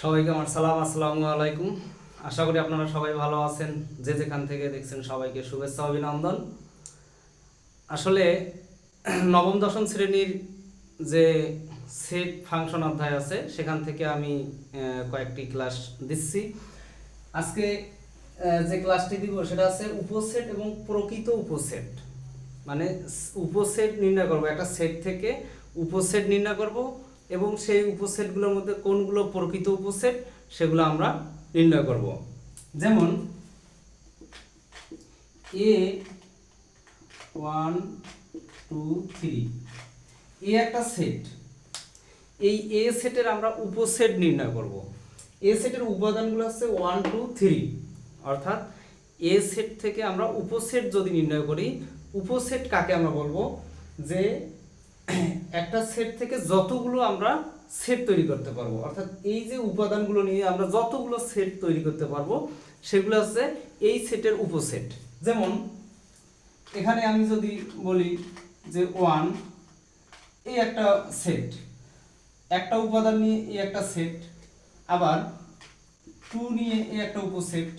সবাইকে আমার সালাম, আসসালামু আলাইকুম। আশা করি আপনারা সবাই ভালো আছেন। যে যেখান থেকে দেখছেন সবাইকে শুভেচ্ছা, অভিনন্দন। আসলে নবম, দশম শ্রেণির যে সেট ফাংশন অধ্যায় আছে, সেখান থেকে আমি কয়েকটি ক্লাস দিচ্ছি। আজকে যে ক্লাসটি দিব, সেটা আছে উপসেট এবং প্রকৃত উপসেট। মানে উপসেট নির্ণয় করব। একটা সেট থেকে উপসেট নির্ণয় করব এবং সেই উপসেটগুলোর মধ্যে কোনগুলো প্রকৃত উপসেট, সেগুলো আমরা নির্ণয় করব। যেমন A one two three A একটা সেট। এই এ সেটের আমরা উপসেট নির্ণয় করব। এ সেটের উপাদানগুলো হচ্ছে ওয়ান টু থ্রি অর্থাৎ এ সেট থেকে আমরা উপসেট যদি নির্ণয় করি, উপসেট কাকে আমরা বলব? যে একটা সেট থেকে যতগুলো আমরা সেট তৈরি করতে পারব, অর্থাৎ এই যে উপাদানগুলো নিয়ে আমরা যতগুলো সেট তৈরি করতে পারব, সেগুলো হচ্ছে এই সেটের উপসেট। যেমন, এখানে আমি যদি বলি যে ওয়ান এই একটা সেট একটা উপাদান নিয়ে এই একটা সেট আবার টু নিয়ে এই একটা উপসেট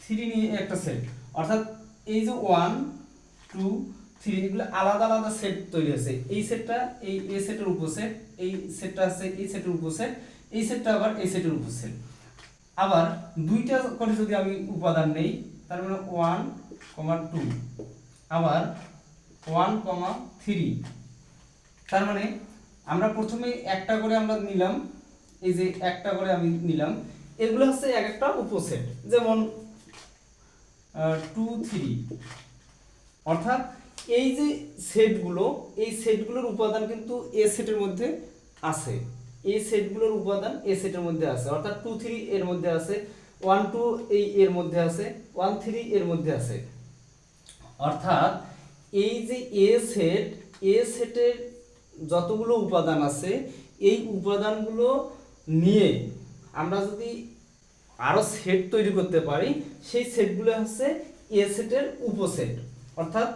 থ্রি নিয়ে একটা সেট অর্থাৎ এই যে ওয়ান টু থ্রি এগুলো আলাদা আলাদা সেট তৈরি হয়েছে। এই সেটটা এই এ সেটের উপসেট এই সেটটা আছে, এই সেটের উপসেট এই সেটটা আবার এই সেটের উপসেট আবার দুইটা করে যদি আমি উপাদান নেই, তার মানে ওয়ান কমা টু আবার ওয়ান কমা থ্রি তার মানে আমরা প্রথমে একটা করে আমরা নিলাম, এই যে একটা করে আমি নিলাম, এগুলো হচ্ছে এক একটা উপসেট যেমন টু থ্রি অর্থাৎ এই যে সেটগুলো এই সেটগুলোর উপাদান কিন্তু এ সেটের মধ্যে আছে। এই সেটগুলোর উপাদান এ সেটের মধ্যে আছে। অর্থাৎ টু থ্রি এর মধ্যে আছে ওয়ান টু এই এর মধ্যে আছে ওয়ান থ্রি এর মধ্যে আছে। অর্থাৎ এই যে এ সেট এ সেটের যতগুলো উপাদান আছে, এই উপাদানগুলো নিয়ে আমরা যদি আরও সেট তৈরি করতে পারি, সেই সেটগুলো হচ্ছে এ সেটের উপসেট। অর্থাৎ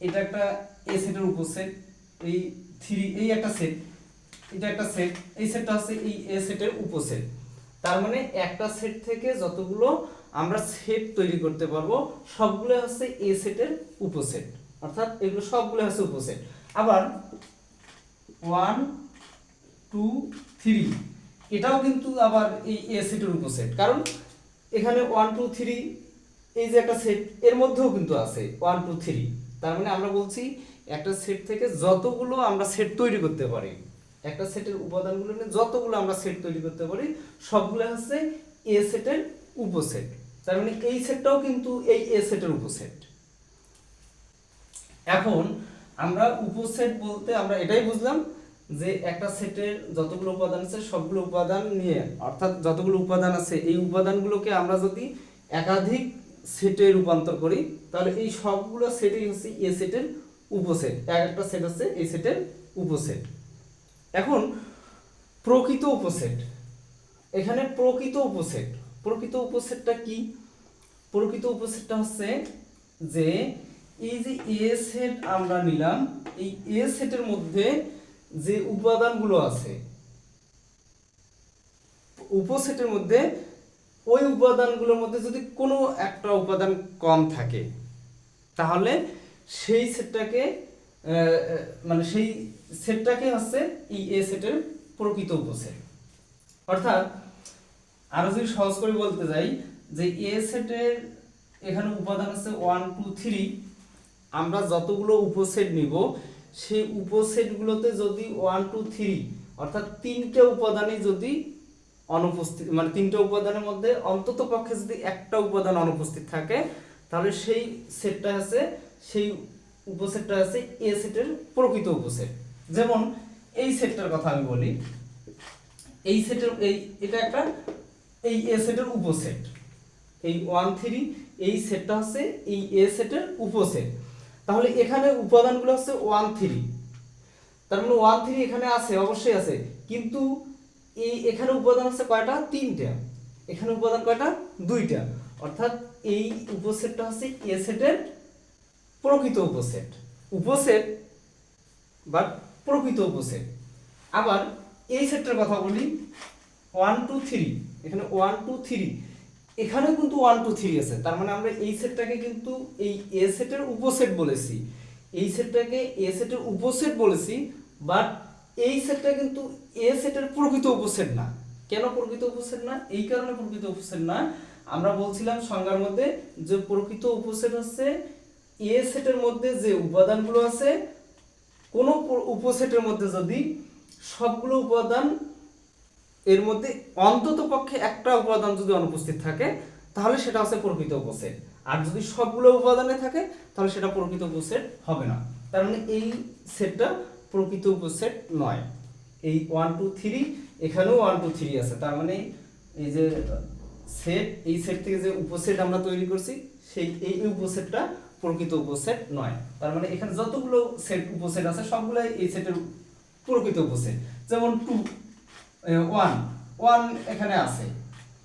এটা একটা এ সেটের উপসেট এই থ্রি এই একটা সেট এটা একটা সেট এই সেটটা হচ্ছে এই এ সেটের উপসেট তার মানে একটা সেট থেকে যতগুলো আমরা সেট তৈরি করতে পারব, সবগুলো হচ্ছে এ সেটের উপসেট অর্থাৎ এগুলো সবগুলো হচ্ছে উপসেট আবার ওয়ান টু থ্রি এটাও কিন্তু আবার এই এ সেটের উপসেট কারণ এখানে ওয়ান টু থ্রি এই যে একটা সেট এর মধ্যেও কিন্তু আছে ওয়ান টু থ্রি তার মানে আমরা বলছি একটা সেট থেকে যতগুলো আমরা সেট তৈরি করতে পারি, একটা সেটের উপাদানগুলো নিয়ে যতগুলো আমরা সেট তৈরি করতে পারি, সবগুলো হচ্ছে এ সেটের উপসেট। তার মানে এই সেটটাও কিন্তু এই এ সেটের উপসেট। এখন আমরা উপসেট বলতে আমরা এটাই বুঝলাম যে একটা সেটের যতগুলো উপাদান আছে, সবগুলো উপাদান নিয়ে, অর্থাৎ যতগুলো উপাদান আছে, এই উপাদানগুলোকে আমরা যদি একাধিক সেটে রূপান্তর করি, তাহলে এই সবগুলো সেটই হচ্ছে এ সেটের উপসেট। এক একটা সেট হচ্ছে এই সেটের উপসেট। এখন প্রকৃত উপসেট। এখানে প্রকৃত উপসেট। প্রকৃত উপসেটটা কি? প্রকৃত উপসেটটা হচ্ছে যে এই যে এ সেট আমরা নিলাম, এই এ সেটের মধ্যে যে উপাদানগুলো আছে, উপসেটের মধ্যে ওই উপাদানগুলোর মধ্যে যদি কোনো একটা উপাদান কম থাকে, তাহলে সেই সেটটাকে মানে সেই সেটটাকে হচ্ছে এই এ সেটের প্রকৃত উপসেট। অর্থাৎ আরও যদি সহজ করে বলতে যাই, যে এ সেটের এখানে উপাদান আছে ওয়ান টু থ্রি আমরা যতগুলো উপসেট নিব, সেই উপসেটগুলোতে যদি ওয়ান টু থ্রি অর্থাৎ তিনটে উপাদানই যদি অনুপস্থিত মানে তিনটে উপাদানের মধ্যে অন্তত পক্ষে যদি একটা উপাদান অনুপস্থিত থাকে, তাহলে সেই সেটটা আছে, সেই উপসেটটা আছে এ সেটের প্রকৃত উপসেট। যেমন এই সেটটার কথা আমি বলি, এই সেটের, এই, এটা একটা, এই এ সেটের উপসেট। এই ওয়ান থ্রি, এই সেটটা হচ্ছে এই এ সেটের উপসেট। তাহলে এখানে উপাদানগুলো হচ্ছে ওয়ান থ্রি। তার মানে ওয়ান থ্রি এখানে আছে, অবশ্যই আছে। কিন্তু এই এখানে উপাদান আছে কয়টা? তিনটা। এখানে উপাদান কয়টা? দুইটা। অর্থাৎ এই উপসেটটা হচ্ছে এ সেটের প্রকৃত উপসেট। উপসেট বাট প্রকৃত উপসেট। আবার এই সেটটার কথা বলি ওয়ান টু থ্রি এখানে ওয়ান টু থ্রি এখানেও কিন্তু ওয়ান টু থ্রি আছে। তার মানে আমরা এই সেটটাকে কিন্তু এই এ সেটের উপসেট বলেছি। এই সেটটাকে এ সেটের উপসেট বলেছি বাট এই সেটটা কিন্তু এ সেটের প্রকৃত উপসেট না। কেন প্রকৃত উপসেট না? এই কারণে প্রকৃত উপসেট না। আমরা বলছিলাম সংজ্ঞার মধ্যে যে প্রকৃত উপসেট হচ্ছে এ সেটের মধ্যে যে উপাদানগুলো আছে, কোনো উপসেটের মধ্যে যদি সবগুলো উপাদান এর মধ্যে অন্তত পক্ষে একটা উপাদান যদি অনুপস্থিত থাকে, তাহলে সেটা হচ্ছে প্রকৃত উপসেট আর যদি সবগুলো উপাদানে থাকে, তাহলে সেটা প্রকৃত উপসেট হবে না। তার মানে এই সেটটা প্রকৃত উপসেট নয়। এই ওয়ান টু থ্রি এখানেও ওয়ান টু থ্রি আছে। তার মানে এই যে সেট, এই সেট থেকে যে উপসেট আমরা তৈরি করছি, সেই এই উপসেটটা প্রকৃত উপসেট নয়। তার মানে এখানে যতগুলো সেট উপসেট আছে, সবগুলোই এই সেটের প্রকৃত উপসেট। যেমন টু ওয়ান ওয়ান এখানে আছে।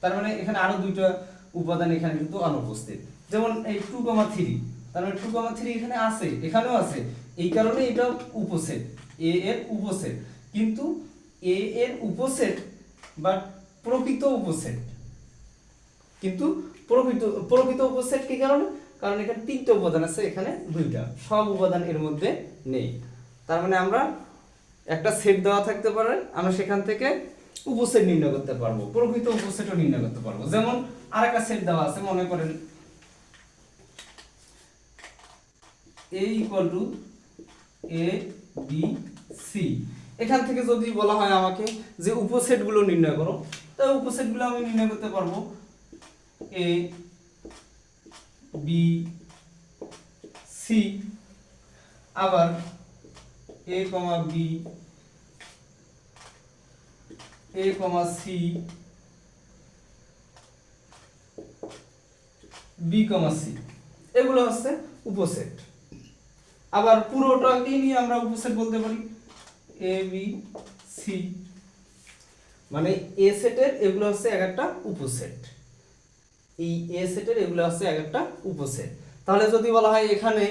তার মানে এখানে আরও দুইটা উপাদান এখানে কিন্তু অনুপস্থিত। যেমন এই টু কমা থ্রি তার মানে টু কমা থ্রি এখানে আছে, এখানেও আছে। এই কারণে এটা উপসেট এ এর উপসেট। কিন্তু এ এর উপসেট বা প্রকৃত উপসেট। কিন্তু প্রকৃত প্রকৃত উপসেট কি কারণে? কারণ এখানে তিনটে উপাদান আছে, এখানে দুইটা। সব উপাদান এর মধ্যে নেই। তার মানে আমরা একটা সেট দেওয়া থাকতে পারে, আমরা সেখান থেকে উপসেট নির্ণয় করতে পারব, প্রকৃত উপসেটও নির্ণয় করতে পারব। যেমন আর একটা সেট দেওয়া আছে, মনে করেন A equal to A B C এখান থেকে যদি বলা হয় আমাকে যে উপসেটগুলো নির্ণয় করো, তাহলে উপসেটগুলো আমি নির্ণয় করতে পারব এ বি সি আবার A comma B A comma C B comma C এগুলো হচ্ছে উপসেট। আবার পুরোটাকেই নিয়ে আমরা উপসেট বলতে পারি। এ বি সি মানে এ সেটের এগুলো হচ্ছে এক একটা উপসেট। এই এ সেটের এগুলো হচ্ছে এক একটা উপসেট। তাহলে যদি বলা হয় এখানে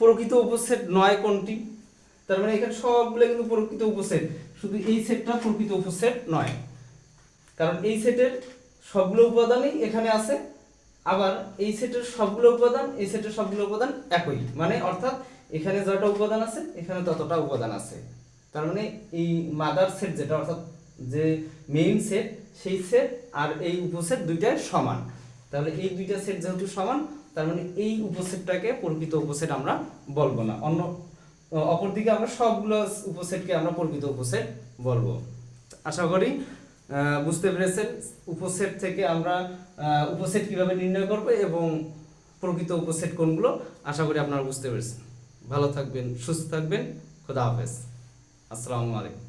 প্রকৃত উপসেট নয় কোনটি? তার মানে এখানে সবগুলো কিন্তু প্রকৃত উপসেট। শুধু এই সেটটা প্রকৃত উপসেট নয়। কারণ এই সেটের সবগুলো উপাদানই এখানে আছে। আবার এই সেটের সবগুলো উপাদান, এই সেটের সবগুলো উপাদান একই। মানে অর্থাৎ এখানে যতটা উপাদান আছে, এখানে ততটা উপাদান আছে। তার মানে এই মাদার সেট যেটা, অর্থাৎ যে মেইন সেট সেই সেট আর এই উপসেট দুইটাই সমান। তাহলে এই দুইটা সেট যেহেতু সমান, তার মানে এই উপসেটটাকে প্রকৃত উপসেট আমরা বলব না। অন্য, অপরদিকে আমরা সবগুলো উপসেটকে আমরা প্রকৃত উপসেট বলব। আশা করি বুঝতে পেরেছেন? উপসেট থেকে আমরা উপসেট কীভাবে নির্ণয় করব এবং প্রকৃত উপসেট কোনগুলো? আশা করি আপনারা বুঝতে পেরেছেন। ভালো থাকবেন, সুস্থ থাকবেন। খোদা হাফেজ। আসসালামু আলাইকুম।